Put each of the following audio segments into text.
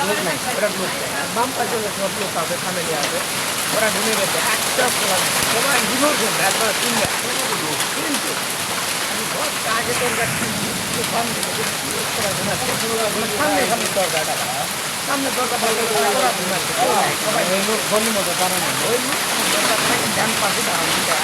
লোক নাই আর বাম পাশে সব লোক আছে ফ্যামিলি আছে। ওরা ঘুমে গেছে। একটা খোলা নেই। সবাই ডিভোর্স হচ্ছে একবার তিনটা কিন্তু আমি ঘর আগে তোর কাছে কম দিকে ঘুমাচ্ছে সামনে দরকার ওরা ঘুমাচ্ছে বন্ধু মতো কারণ ডান পাশে দাঁড়ানো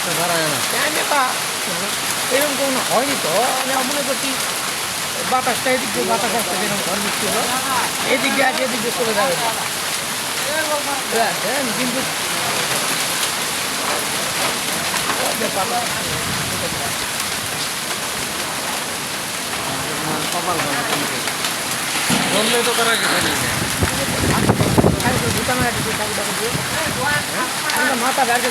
একটা দাঁড়ায় না। জানি বা এরকম কোনো হয়নি তো। আমি মনে করছি বাতাসটা এদিক দিয়ে বাতাস আসতে যেরকম ঘর দিচ্ছিল এদিক দিয়ে আছে এদিক দিয়ে চলে যাবে। দেখেন কিন্তু বললে তো করা গেছে দোকানে মাথা ಮಾತಾಡೋದು